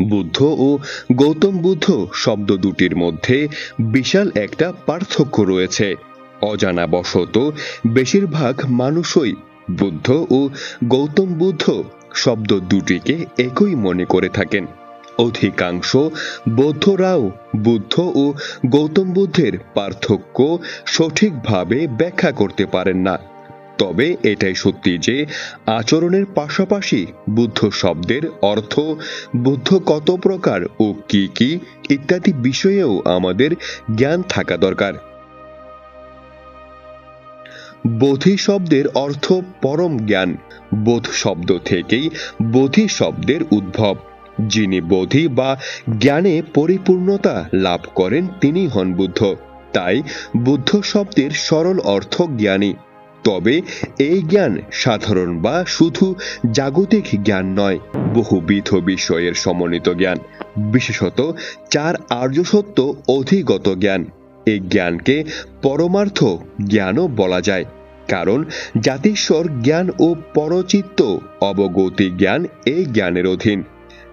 বুদ্ধ ও গৌতম বুদ্ধ শব্দ দুটির মধ্যে বিশাল একটা পার্থক্য রয়েছে। অজানা বশত বেশিরভাগ মানুষই বুদ্ধ ও গৌতম বুদ্ধ শব্দ দুটিকে একই মনে করে থাকেন। অধিকাংশ বৌদ্ধরাও বুদ্ধ ও গৌতম বুদ্ধের পার্থক্য সঠিকভাবে ব্যাখ্যা করতে পারেন না। তবে এটাই সত্যি যে আচরণের পাশাপাশি বুদ্ধ শব্দের অর্থ বুদ্ধ কত প্রকার ও কি কি ইত্যাদি বিষয়েও আমাদের জ্ঞান থাকা দরকার। বোধি শব্দের অর্থ পরম জ্ঞান। বোধ শব্দ থেকেই বোধি শব্দের উদ্ভব। যিনি বোধি বা জ্ঞানে পরিপূর্ণতা লাভ করেন তিনি হন বুদ্ধ। তাই বুদ্ধ শব্দের সরল অর্থ জ্ঞানী। তবে এই জ্ঞান সাধারণ বা শুধু জাগতিক জ্ঞান নয়, বহুবিধ বিষয়ের সমন্বিত জ্ঞান, বিশেষত চার আর্য সত্য অধিগত জ্ঞান। এই জ্ঞানকে পরমার্থ জ্ঞানও বলা যায়, কারণ জাতিস্বর জ্ঞান ও পরচিত্ত অবগতি জ্ঞান এই জ্ঞানের অধীন।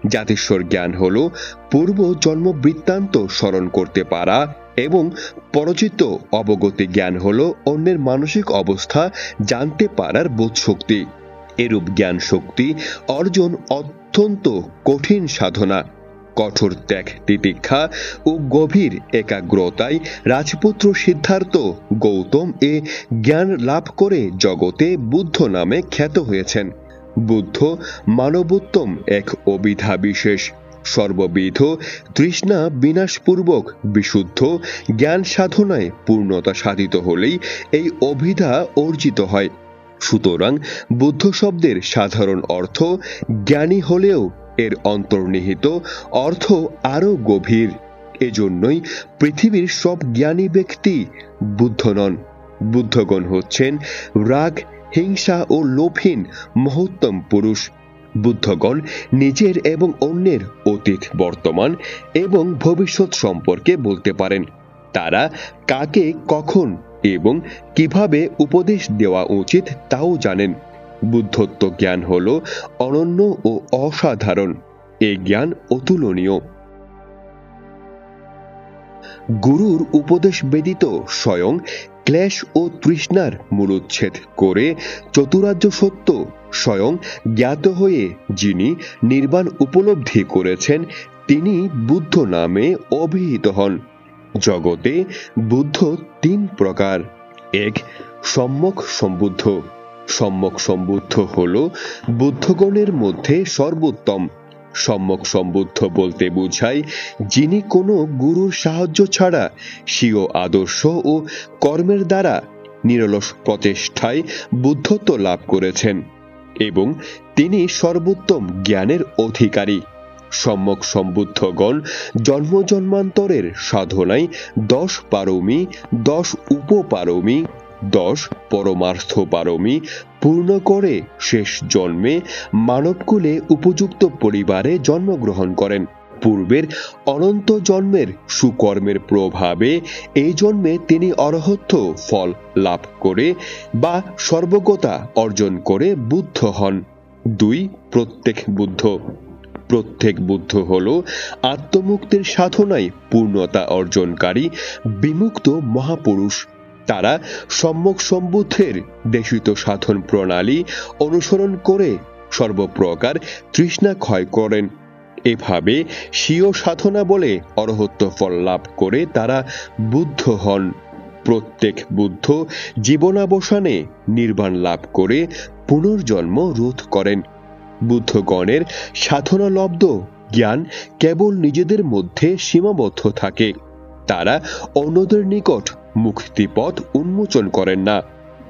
জাতিস্বর জ্ঞান হল পূর্ব জন্ম বৃত্তান্ত স্মরণ করতে পারা এবং পরচিত অবগতি জ্ঞান হল অন্যের মানসিক অবস্থা জানতে পারার বোধ শক্তি। এরূপ জ্ঞান শক্তি অর্জন অত্যন্ত কঠিন সাধনা। কঠোর ত্যাগ, তিতিক্ষা ও গভীর একাগ্রতায় রাজপুত্র সিদ্ধার্থ গৌতম এ জ্ঞান লাভ করে জগতে বুদ্ধ নামে খ্যাত হয়েছেন। বুদ্ধ মানবোত্তম এক অবিধা বিশেষ সর্ববিধ তৃষ্ণা বিনাশপূর্বক বিশুদ্ধ, জ্ঞান সাধনায় পূর্ণতা সাধিত হলেই এই অভিধা অর্জিত হয়। সুতরাং বুদ্ধ শব্দের সাধারণ অর্থ জ্ঞানী হলেও এর অন্তর্নিহিত অর্থ আরও গভীর। এজন্যই পৃথিবীর সব জ্ঞানী ব্যক্তি বুদ্ধ নন। বুদ্ধগণ হচ্ছেন রাগ হিংসা ও লোভহীন মহত্তম পুরুষ। বুদ্ধগণ নিজের এবং অন্যের অতীত, বর্তমান এবং ভবিষ্যৎ সম্পর্কে বলতে পারেন। তারা কাকে, কখন এবং কীভাবে উপদেশ দেওয়া উচিত তাও জানেন। বুদ্ধত্ব জ্ঞান হল অনন্য ও অসাধারণ। এ জ্ঞান অতুলনীয়। গুরুর উপদেশ ব্যতীত স্বয়ং ক্লেশ ও তৃষ্ণার মূলোচ্ছেদ করে চতুরাজ্য সত্য স্বয়ং জ্ঞাত হয়ে যিনি নির্বাণ উপলব্ধি করেছেন, তিনি বুদ্ধ নামে অভিহিত হন। জগতে বুদ্ধ তিন প্রকার। এক, সম্যক সম্বুদ্ধ। সম্যক সম্বুদ্ধ হল বুদ্ধগণের মধ্যে সর্বোত্তম। সম্যক সম্বুদ্ধ বলতে বোঝায় যিনি কোনো গুরুর সাহায্য ছাড়া স্বীয় আদর্শ ও কর্মের দ্বারা নিরলস প্রচেষ্টায় বুদ্ধত্ব লাভ করেছেন এবং তিনি সর্বোত্তম জ্ঞানের অধিকারী। সম্যক সম্বুদ্ধগণ জন্ম জন্মান্তরের সাধনায় দশ পারমী, দশ উপপারমী দশ পরমার্থ পারমী পূর্ণ করে শেষ জন্মে মানবকুলে উপযুক্ত পরিবারে জন্মগ্রহণ করেন। পূর্বের অনন্ত জন্মের সুকর্মের প্রভাবে এই জন্মে তিনি অরহত্য ফল লাভ করে বা সর্বজ্ঞতা অর্জন করে বুদ্ধ হন। দুই, প্রত্যেক বুদ্ধ। প্রত্যেক বুদ্ধ হল আত্মমুক্তির সাধনায় পূর্ণতা অর্জনকারী, বিমুক্ত মহাপুরুষ। তারা সম্যক সম্বুদ্ধের দেশিত সাধন প্রণালী অনুসরণ করে সর্বপ্রকার তৃষ্ণা ক্ষয় করেন। এভাবে স্বীয় সাধনা বলে অরহত্য ফল লাভ করে তারা বুদ্ধ হন। প্রত্যেক বুদ্ধ জীবনাবসানে নির্বাণ লাভ করে পুনর্জন্ম রোধ করেন। বুদ্ধগণের সাধনালব্ধ জ্ঞান কেবল নিজেদের মধ্যে সীমাবদ্ধ থাকে। তারা অন্যদের নিকট মুক্তিপথ উন্মোচন করেন না।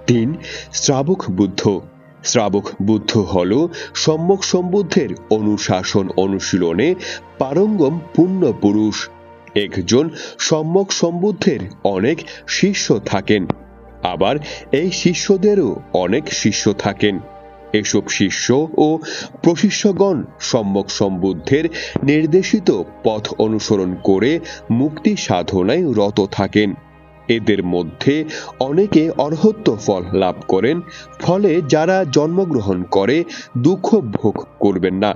তিন, শ্রাবক বুদ্ধ। শ্রাবক বুদ্ধ হল সম্যক সম্বুদ্ধের অনুশাসন অনুশীলনে পারঙ্গম পূর্ণ পুরুষ। একজন সম্যক সম্বুদ্ধের অনেক শিষ্য থাকেন। আবার এই শিষ্যদেরও অনেক শিষ্য থাকেন। এসব শিষ্য ও প্রশিষ্যগণ সম্যক সম্বুদ্ধের নির্দেশিত পথ অনুসরণ করে মুক্তি সাধনায় রত থাকেন। এদের মধ্যে অনেকে অর্হত্ব ফল লাভ করেন, ফলে যারা জন্মগ্রহণ করে দুঃখ ভোগ করবেন না,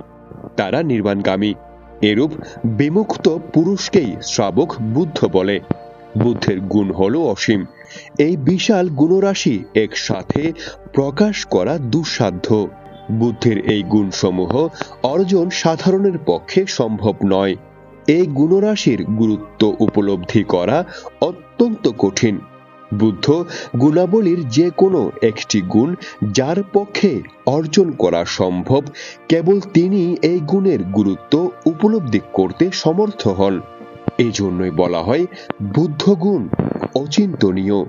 তারা নির্বাণগামী। এরূপ বিমুক্ত পুরুষকেই শ্রাবক বুদ্ধ বলে। বুদ্ধের গুণ হল অসীম। এই বিশাল গুণরাশি একসাথে প্রকাশ করা দুঃসাধ্য। বুদ্ধের এই গুণসমূহ অর্জন সাধারণের পক্ষে সম্ভব নয়। এই গুণরাশির গুরুত্ব উপলব্ধি করা অত্যন্ত কঠিন। বুদ্ধ গুণাবলীর যে কোনো একটি গুণ যার পক্ষে অর্জন করা সম্ভব, কেবল তিনি এই গুণের গুরুত্ব উপলব্ধি করতে সমর্থ হন। এই জন্যই বলা হয়, বুদ্ধ গুণ অচিন্তনীয়।